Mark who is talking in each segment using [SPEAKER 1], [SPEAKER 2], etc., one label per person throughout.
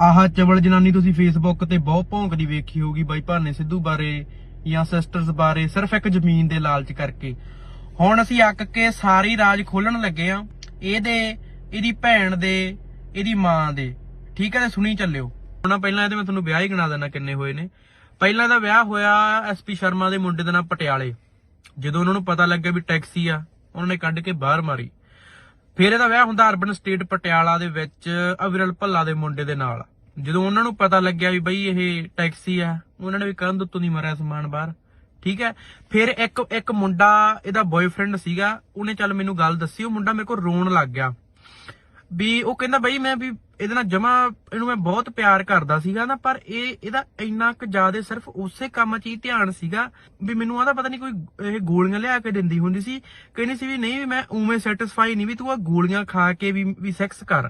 [SPEAKER 1] ਆਹ ਚਵਲ ਜਨਾਨੀ ਤੁਸੀਂ ਫੇਸਬੁੱਕ ਤੇ ਬਹੁਤ ਭੌਂਕਦੀ ਵੇਖੀ ਹੋਊਗੀ ਬਾਈ ਭਾਨੇ ਸਿੱਧੂ ਬਾਰੇ ਜਾਂ ਸਿਸਟਰਸ ਬਾਰੇ, ਸਿਰਫ ਇੱਕ ਜ਼ਮੀਨ ਦੇ ਲਾਲਚ ਕਰਕੇ। ਹੁਣ ਅਸੀਂ ਅੱਕ ਕੇ ਸਾਰੀ ਰਾਜ ਖੋਲਣ ਲੱਗੇ ਆ ਇਹਦੇ, ਇਹਦੀ ਭੈਣ ਦੇ, ਇਹਦੀ ਮਾਂ ਦੇ। ਠੀਕ ਹੈ ਤੇ ਸੁਣੀ ਚੱਲਿਓ। ਹੁਣ ਪਹਿਲਾਂ ਇਹਦੇ ਮੈਂ ਤੁਹਾਨੂੰ ਵਿਆਹ ਹੀ ਗਿਣਾ ਦੇਣਾ ਕਿੰਨੇ ਹੋਏ ਨੇ। ਪਹਿਲਾਂ ਦਾ ਵਿਆਹ ਹੋਇਆ ਐਸਪੀ ਸ਼ਰਮਾ ਦੇ ਮੁੰਡੇ ਦੇ ਨਾਮ ਪਟਿਆਲੇ। ਜਦੋਂ ਉਹਨਾਂ ਨੂੰ ਪਤਾ ਲੱਗਿਆ ਵੀ ਟੈਕਸੀ ਆ, ਉਹਨਾਂ ਨੇ ਕੱਢ ਕੇ ਬਾਹਰ ਮਾਰੀ। ਫਿਰ ਇਹਦਾ ਵਿਆਹ ਹੁੰਦਾ ਅਰਬਨ ਸਟੇਟ ਪਟਿਆਲਾ ਦੇ ਵਿੱਚ ਅਵਿਰਲ ਭੱਲਾ ਦੇ ਮੁੰਡੇ ਦੇ ਨਾਲ। ਜਦੋਂ ਉਹਨਾਂ ਨੂੰ ਪਤਾ ਲੱਗਿਆ ਵੀ ਬਈ ਇਹ ਟੈਕਸੀ ਆ, ਉਹਨਾਂ ਨੇ ਵੀ ਕਰਨ ਦੁੱਤੋਂ ਦੀ ਮਾਰਿਆ ਸਮਾਨ ਬਾਹਰ। ਠੀਕ ਹੈ? ਫਿਰ ਇੱਕ ਇੱਕ ਮੁੰਡਾ, ਇਹਦਾ ਬॉयਫ੍ਰੈਂਡ ਸੀਗਾ, ਉਹਨੇ ਚੱਲ ਮੈਨੂੰ ਗੱਲ ਦੱਸੀ, ਉਹ ਮੁੰਡਾ ਮੇਰੇ ਕੋਲ ਰੋਣ ਲੱਗ ਗਿਆ। ਵੀ ਉਹ ਕਹਿੰਦਾ ਬਈ ਮੈਂ ਵੀ ਇਹਦੇ ਨਾਲ ਜਮਾ ਇਹਨੂੰ ਮੈਂ ਬਹੁਤ ਪਿਆਰ ਕਰਦਾ ਸੀਗਾ ਨਾ, ਪਰ ਇਹ, ਇਹਦਾ ਇੰਨਾ ਕੁ ਜ਼ਿਆਦਾ ਸਿਰਫ ਉਸੇ ਕੰਮ 'ਚ ਹੀ ਧਿਆਨ ਸੀਗਾ ਵੀ ਮੈਨੂੰ ਆਦਾ ਪਤਾ ਨਹੀਂ ਕੋਈ ਇਹ ਗੋਲੀਆਂ ਲਿਆ ਕੇ ਦਿੰਦੀ ਹੁੰਦੀ ਸੀ, ਕਹਿੰਦੀ ਸੀ ਵੀ ਨਹੀਂ ਵੀ ਮੈਂ ਉਵੇਂ ਸੈਟੀਸਫਾਈ ਨਹੀਂ ਵੀ ਤੂੰ ਆ ਗੋਲੀਆਂ ਖਾ ਕੇ ਵੀ ਵੀ ਸੈਕਸ ਕਰ,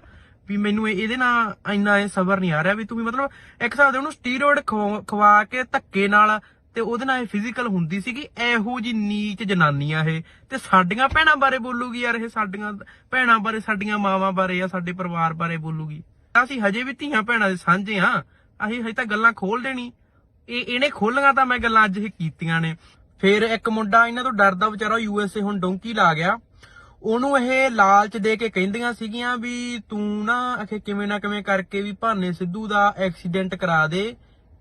[SPEAKER 1] ਵੀ ਮੈਨੂੰ ਇਹਦੇ ਨਾਲ ਇੰਨਾ ਇਹ ਸਬਰ ਨਹੀਂ ਆ ਰਿਹਾ ਵੀ ਤੂੰ ਵੀ ਮਤਲਬ ਇੱਕ ਹਿਸਾਬ ਦੇ ਉਹਨੂੰ ਸਟੀਰੋਇਡ ਖਵਾ ਕੇ ਧੱਕੇ ਨਾਲ ਤੇ ਉਹਦੇ ਨਾਲ ਇਹ ਫਿਜ਼ੀਕਲ ਹੁੰਦੀ ਸੀਗੀ, ਇਹੋ ਜੀ ਨੀਚ ਜਨਾਨੀ ਆ ਇਹ। ਤੇ ਸਾਡੀਆਂ ਭੈਣਾਂ ਬਾਰੇ ਬੋਲੂਗੀ ਯਾਰ ਇਹ, ਸਾਡੀਆਂ ਭੈਣਾਂ ਬਾਰੇ, ਸਾਡੀਆਂ ਮਾਵਾਂ ਬਾਰੇ ਆ ਸਾਡੇ ਪਰਿਵਾਰ ਬਾਰੇ ਬੋਲੂਗੀ। ਅਸੀਂ ਹਜੇ ਵੀ ਧੀਆਂ ਭੈਣਾਂ ਦੇ ਸਾਂਝੇ ਆ। ਅਸੀਂ ਹਜੇ ਤਾਂ ਗੱਲਾਂ ਖੋਲ ਦੇਣੀ। ਇਹ, ਇਹਨੇ ਖੋਲੀਆਂ ਤਾਂ ਮੈਂ ਗੱਲਾਂ ਅੱਜ ਇਹ ਕੀਤੀਆਂ ਨੇ। ਫਿਰ ਇੱਕ ਮੁੰਡਾ ਇਹਨਾਂ ਤੋਂ ਡਰਦਾ, ਵਿਚਾਰਾ ਯੂਐਸਏ ਹੁਣ ਡੋਂਕੀ ਲਾ ਗਿਆ। ਉਹਨੂੰ ਇਹ ਲਾਲਚ ਦੇ ਕੇ ਕਹਿੰਦੀਆਂ ਸੀਗੀਆਂ ਵੀ ਤੂੰ ਨਾ ਅਖੇ ਕਿਵੇਂ ਨਾ ਕਿਵੇਂ ਕਰਕੇ ਵੀ ਭਾਨੇ ਸਿੱਧੂ ਦਾ ਐਕਸੀਡੈਂਟ ਕਰਾ ਦੇ।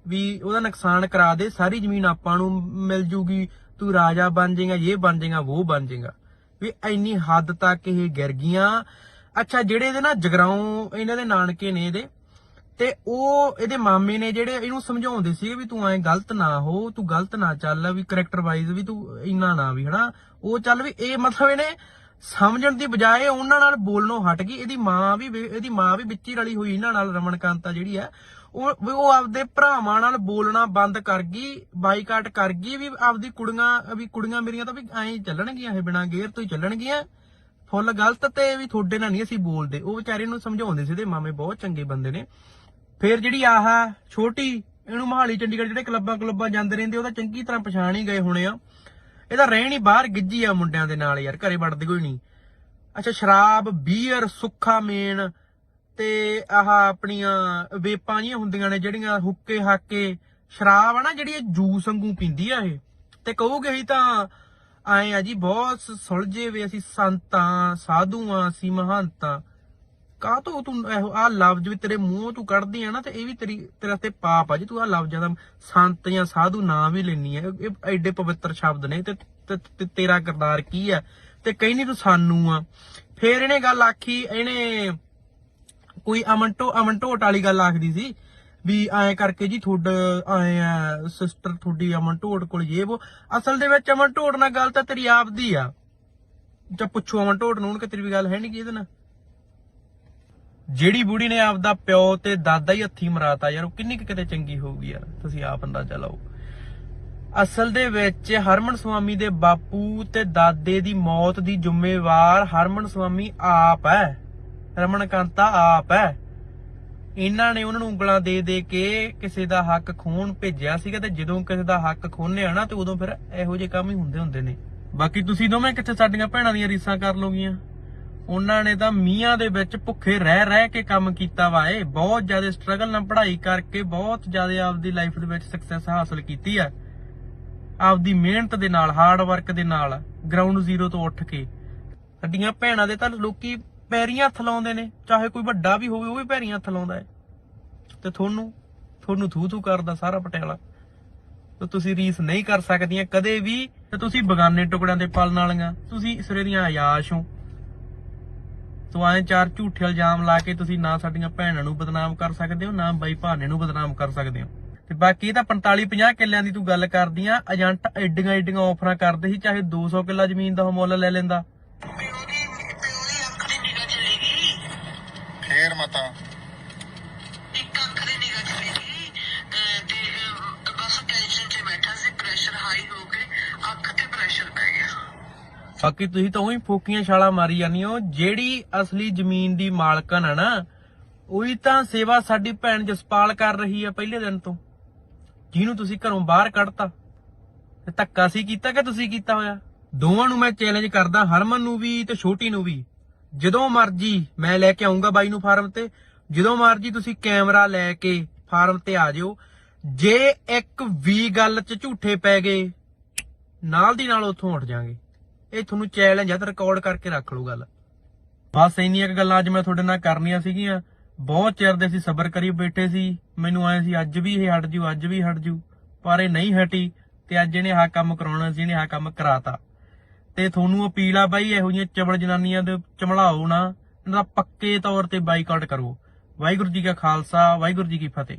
[SPEAKER 1] ਵੀ ਉਹਦਾ ਨੁਕਸਾਨ ਕਰਾ ਦੇ, ਸਾਰੀ ਜ਼ਮੀਨ ਆਪਾਂ ਨੂੰ ਮਿਲ ਜੂਗੀ, ਤੂੰ ਰਾਜਾ ਬਣ ਜਾਏਗਾ ਇਹ ਬਣ ਜਾਏਗਾ ਉਹ ਬਣ ਜਾਏਗਾ। ਵੀ ਇੰਨੀ ਹੱਦ ਤੱਕ ਇਹ ਗਿਰ ਗਈਆਂ। ਅੱਛਾ, ਜਿਹੜੇ ਇਹਦੇ ਨਾ ਜਗਰਾਉਂ ਇਹਨਾਂ ਦੇ ਨਾਨਕੇ ਨੇ ਇਹਦੇ, ਤੇ ਉਹ ਇਹਦੇ ਮਾਮੇ ਨੇ ਜਿਹੜੇ ਇਹਨੂੰ ਸਮਝਾਉਂਦੇ ਸੀ ਵੀ ਤੂੰ ਐ ਗਲਤ ਨਾ ਹੋ, ਤੂੰ ਗਲਤ ਨਾ ਚੱਲ, ਵੀ ਕਰੈਕਟਰ ਵਾਈਜ਼ ਵੀ ਤੂੰ ਇੰਨਾ ਨਾ ਵੀ, ਹਨਾ? ਉਹ ਚੱਲ ਵੀ ਇਹ ਮਤਲਬ ਇਹਨੇ ਸਮਝਣ ਦੀ ਬਜਾਏ ਉਹਨਾਂ ਨਾਲ ਬੋਲਣੋਂ ਹਟ ਗਈ। ਇਹਦੀ ਮਾਂ ਵੀ ਇਹਦੀ ਮਾਂ ਵੀ ਵਿੱਚ ਹੀ ਰਲੀ ਹੋਈ, ਇਹਨਾਂ ਨਾਲ ਰਮਨ ਕਾਂਤਾ ਜਿਹੜੀ ਆ ਉਹ ਵੀ ਉਹ ਆਪਦੇ ਭਰਾਵਾਂ ਨਾਲ ਬੋਲਣਾ ਬੰਦ ਕਰ ਗਈ, ਬਾਈਕਾਟ ਕਰ ਗਈ ਵੀ ਆਪਦੀ ਕੁੜੀਆਂ, ਵੀ ਕੁੜੀਆਂ ਮੇਰੀਆਂ ਤਾਂ ਵੀ ਐਂ ਚੱਲਣਗੀਆਂ ਇਹ ਬਿਨਾਂ ਗੇਅਰ ਤੋਂ ਹੀ ਚੱਲਣਗੀਆਂ। ਫੁੱਲ ਗਲਤ ਤੇ ਵੀ ਤੁਹਾਡੇ ਨਾਲ ਨਹੀਂ ਅਸੀਂ ਬੋਲਦੇ। ਉਹ ਵਿਚਾਰੇ ਨੂੰ ਸਮਝਾਉਂਦੇ ਸੀ ਇਹਦੇ ਮਾਮੇ ਬਹੁਤ ਚੰਗੇ ਬੰਦੇ ਨੇ। ਫੇਰ ਜਿਹੜੀ ਆਹ ਛੋਟੀ, ਇਹਨੂੰ ਮਹਾਲੀ ਚੰਡੀਗੜ੍ਹ ਜਿਹੜੇ ਕਲੱਬਾਂ ਕਲੱਬਾਂ ਜਾਂਦੇ ਰਹਿੰਦੇ, ਉਹਦਾ ਚੰਗੀ ਤਰ੍ਹਾਂ ਪਛਾਣ ਹੀ ਗਏ ਹੋਣੇ ਆ। ਇਹਦਾ ਰਹਿਣ ਹੀ ਬਾਹਰ ਗਿੱਜੀ ਆ ਮੁੰਡਿਆਂ ਦੇ ਨਾਲ ਯਾਰ, ਘਰੇ ਵੜਦੇ ਕੋਈ ਨਹੀਂ। ਅੱਛਾ, ਸ਼ਰਾਬ ਬੀਅਰ ਸੁੱਖਾ ਮੇਨ ਤੇ ਆਹ ਆਪਣੀਆਂ ਵੇਪਾਂ ਜੀਆਂ ਹੁੰਦੀਆਂ ਨੇ ਜਿਹੜੀਆਂ ਹੁੱਕੇ ਹਾਕੇ ਸ਼ਰਾਬ ਆ ਨਾ ਜਿਹੜੀ ਇਹ ਜੂਸ ਵਾਂਗੂ ਪੀਂਦੀ ਆ ਇਹ। ਤੇ ਕਹੋਗੇ ਅਸੀਂ ਤਾਂ ਆਏ ਆ ਜੀ, ਬਹੁਤ ਸੁਲਝੇ ਵੇ ਅਸੀਂ ਸੰਤਾਂ, ਸਾਧੂਆਂ, ਅਸੀਂ ਮਹੰਤਾਂ। ਕਾਹ ਤੋਂ ਤੂੰ ਇਹੋ ਆ ਲਫ਼ਜ਼ ਵੀ ਤੇਰੇ ਮੂੰਹੋਂ ਤੂੰ ਕੱਢਦੀ ਆ ਨਾ ਤੇ ਇਹ ਵੀ ਤੇਰੀ, ਤੇਰਾ ਤੇ ਪਾਪ ਆ ਜੀ। ਤੂੰ ਆ ਲਫ਼ਜ਼ਾਂ ਦਾ ਸੰਤ ਜਾਂ ਸਾਧੂ ਨਾਂ ਵੀ ਲੈਣੀ ਆ। ਇਹ ਐਡੇ ਪਵਿੱਤਰ ਸ਼ਬਦ ਨੇ ਤੇ ਤੇਰਾ ਕਿਰਦਾਰ ਕੀ ਆ? ਤੇ ਕਹਿੰਦੀ ਤੂੰ ਸਾਨੂੰ ਆ। ਫੇਰ ਇਹਨੇ ਗੱਲ ਆਖੀ, ਇਹਨੇ ਕੋਈ ਅਮਨ ਟੋ ਅਮਨ ਢੋਟ ਵਾਲੀ ਗੱਲ ਆਖਦੀ ਸੀ ਵੀ ਐਂ ਕਰਕੇ ਜੀ ਤੁਹਾਡਾ ਐਂ ਸਿਸਟਰ ਤੁਹਾਡੀ ਅਮਨ ਕੋਲ ਇਹ ਉਹ ਅਸਲ ਦੇ ਵਿੱਚ ਅਮਨ ਨਾਲ ਗੱਲ ਤਾਂ ਤੇਰੀ ਆਪਦੀ ਆ। ਜਾਂ ਪੁੱਛੋ ਅਮਨ ਨੂੰ ਕਿ ਤੇਰੀ ਵੀ ਗੱਲ ਹੈ ਨਹੀਂ ਕੀ ਇਹਦੇ ਨਾਲ? ਜਿਹੜੀ ਬੁੜੀ ਨੇ ਆਪਦਾ ਪਿਓ ਤੇ ਦਾਦਾ ਹੀ ਹੱਥੀ ਮਰਾਤਾ ਯਾਰ, ਉਹ ਕਿੰਨੀ ਕੁ ਕਿਤੇ ਚੰਗੀ ਹੋਊਗੀ ਯਾਰ, ਤੁਸੀਂ ਆਪ ਅੰਦਾਜ਼ਾ ਲਾਓ। ਅਸਲ ਦੇ ਵਿੱਚ ਹਰਮਨ ਸੁਆਮੀ ਦੇ ਬਾਪੂ ਤੇ ਦਾਦੇ ਦੀ ਮੌਤ ਦੀ ਜ਼ਿੰਮੇਵਾਰ ਹਰਮਨ ਸੁਆਮੀ ਆਪ ਹੈ। ਰਮਨ ਕਾਂਤਾ ਆਪ ਹੈ। ਇਹਨਾਂ ਨੇ ਉਹਨਾਂ ਨੂੰ ਉਂਗਲਾਂ ਦੇ ਦੇ ਕੇ ਕਿਸੇ ਦਾ ਹੱਕ ਖੋਣ ਭੇਜਿਆ ਸੀਗਾ ਤੇ ਜਦੋਂ ਕਿਸੇ ਦਾ ਹੱਕ ਖੋਨਿਆ ਨਾ ਤੇ ਉਦੋਂ ਫਿਰ ਇਹੋ ਜਿਹੇ ਕੰਮ ਹੀ ਹੁੰਦੇ ਹੁੰਦੇ ਨੇ। ਬਾਕੀ ਤੁਸੀਂ ਦੋਵੇਂ ਕਿੱਥੇ ਸਾਡੀਆਂ ਭੈਣਾਂ ਦੀਆਂ ਰੀਸਾਂ ਕਰ ਲੋਗੀਆਂ? ਉਹਨਾਂ ਨੇ ਤਾਂ ਮੀਆਂ ਦੇ ਵਿੱਚ ਭੁੱਖੇ ਰਹਿ ਰਹਿ ਕੇ ਕੰਮ ਕੀਤਾ ਵਾ ਏ ਬਹੁਤ ਜ਼ਿਆਦਾ ਸਟਰਗਲ ਨਾਲ ਪੜ੍ਹਾਈ ਕਰਕੇ ਬਹੁਤ ਜ਼ਿਆਦਾ ਆਪਦੀ ਲਾਈਫ ਦੇ ਵਿੱਚ ਸਕਸੈਸ ਹਾਸਲ ਕੀਤੀ ਆ। ਆਪਦੀ ਮਿਹਨਤ ਦੇ ਨਾਲ ਹਾਰਡ ਵਰਕ ਦੇ ਨਾਲ ਗਰਾਊਂਡ ਜ਼ੀਰੋ ਤੋਂ ਉੱਠ ਕੇ। ਸਾਡੀਆਂ ਭੈਣਾਂ ਦੇ ਤਾਂ ਲੋਕੀ ਪੈਰੀਆਂ ਹੱਥ ਲਾਉਂਦੇ ਨੇ, ਚਾਹੇ ਕੋਈ ਵੱਡਾ ਵੀ ਹੋਵੇ, ਉਹ ਵੀ ਪੈਰੀਆਂ ਹੱਥ ਲਾਉਂਦਾ ਹੈ। ਤੇ ਤੁਹਾਨੂੰ ਤੁਹਾਨੂੰ ਥੂ ਥੂ ਕਰਦਾ ਸਾਰਾ ਪਟਿਆਲਾ। ਤੇ ਤੁਸੀਂ ਰੀਸ ਨਹੀਂ ਕਰ ਸਕਦੀਆਂ ਕਦੇ ਵੀ, ਤੇ ਤੁਸੀਂ ਬਗਾਨੇ ਟੁਕੜਿਆਂ ਦੇ ਪਲਣ ਵਾਲੀਆਂ। ਤੁਸੀਂ ਸਿਰੇ ਦੀਆਂ ਆਯਾਸ਼ ਹੋ। ਤੋ ਐਂ ਚਾਰ ਝੂਠੇ ਇਲਜ਼ਾਮ ਲਾ ਕੇ ਤੁਸੀਂ ਨਾ ਸਾਡੀਆਂ ਭੈਣਾਂ ਨੂੰ ਬਦਨਾਮ ਕਰ ਸਕਦੇ ਹੋ, ਨਾ ਬਾਈ ਭਾਨੇ ਨੂੰ ਬਦਨਾਮ ਕਰ ਸਕਦੇ ਹੋ। ਤੇ ਬਾਕੀ ਇਹ ਤਾਂ 45 50 ਕਿੱਲਿਆਂ ਦੀ ਤੂੰ ਗੱਲ ਕਰਦੀ ਆ, ਏਜੰਟ ਐਡੀਆਂ ਐਡੀਆਂ ਆਫਰਾਂ ਕਰਦੇ ਸੀ, ਚਾਹੇ 200 ਕਿੱਲਾ ਜ਼ਮੀਨ ਦਾ ਮੁੱਲ ਲੈ ਲੈਂਦਾ। ਬਾਕੀ ਤੁਸੀਂ ਤਾਂ ਉਹੀ ਫੋਕੀਆਂ ਛਾਲਾਂ ਮਾਰੀ ਜਾਂਦੀ ਹੋ, ਜਿਹੜੀ ਅਸਲੀ ਜ਼ਮੀਨ ਦੀ ਮਾਲਕਨ ਆ ਨਾ, ਉਹੀ ਤਾਂ ਸੇਵਾ ਸਾਡੀ ਭੈਣ ਜਸਪਾਲ ਕਰ ਰਹੀ ਹੈ ਪਹਿਲੇ ਦਿਨ ਤੋਂ। ਜਿਹਨੂੰ ਤੁਸੀਂ ਘਰੋਂ ਬਾਹਰ ਕੱਢਤਾ। ਤੇ ਧੱਕਾ ਸੀ ਕੀਤਾ ਕਿ ਤੁਸੀਂ ਕੀਤਾ ਹੋਇਆ? ਦੋਵਾਂ ਨੂੰ ਮੈਂ ਚੈਲੰਜ ਕਰਦਾ, ਹਰਮਨ ਨੂੰ ਵੀ ਤੇ ਛੋਟੀ ਨੂੰ ਵੀ। ਜਦੋਂ ਮਰਜ਼ੀ ਮੈਂ ਲੈ ਕੇ ਆਉਂਗਾ ਬਾਈ ਨੂੰ ਫਾਰਮ ਤੇ, ਜਦੋਂ ਮਰਜ਼ੀ ਤੁਸੀਂ ਕੈਮਰਾ ਲੈ ਕੇ ਫਾਰਮ ਤੇ ਆ ਜਿਓ। ਜੇ ਇੱਕ ਵੀ ਗੱਲ 'ਚ ਝੂਠੇ ਪੈ ਗਏ, ਨਾਲ ਦੀ ਨਾਲ ਉੱਥੋਂ ਉੱਠ ਜਾਾਂਗੇ। ਇਹ ਤੁਹਾਨੂੰ ਚੈਲੰਜ ਆ, ਤੇ ਰਿਕਾਰਡ ਕਰਕੇ ਰੱਖ ਲਓ ਗੱਲ। ਬਸ ਇੰਨੀਆਂ ਗੱਲਾਂ ਅੱਜ ਮੈਂ ਤੁਹਾਡੇ ਨਾਲ ਕਰਨੀਆਂ ਸੀਗੀਆਂ। ਬਹੁਤ ਚਿਰ ਦੇ ਸੀ ਸਬਰ ਕਰੀ ਬੈਠੇ ਸੀ। ਮੈਨੂੰ ਆਏ ਸੀ, ਅੱਜ ਵੀ ਇਹ ਹਟ ਜੂ, ਅੱਜ ਵੀ ਹਟ ਜੂ। ਪਰ ਇਹ ਨਹੀਂ ਹਟੀ, ਤੇ ਅੱਜ ਇਹਨੇ ਆਹ ਕੰਮ ਕਰਾਉਣਾ ਸੀ, ਇਹਨੇ ਆਹ ਕੰਮ ਕਰਾਤਾ। ਤੇ ਤੁਹਾਨੂੰ ਅਪੀਲ ਆ ਬਾਈ, ਇਹੋ ਜਿਹੀਆਂ ਚਬਲ ਜਨਾਨੀਆਂ ਦੇ ਚਮਲਾਓ ਨਾ। ਇਹਨਾਂ ਦਾ ਪੱਕੇ ਤੌਰ ਤੇ ਬਾਈਕਾਟ ਕਰੋ। ਵਾਹਿਗੁਰੂ ਜੀ ਕਾ ਖਾਲਸਾ, ਵਾਹਿਗੁਰੂ ਜੀ ਕੀ ਫਤਿਹ।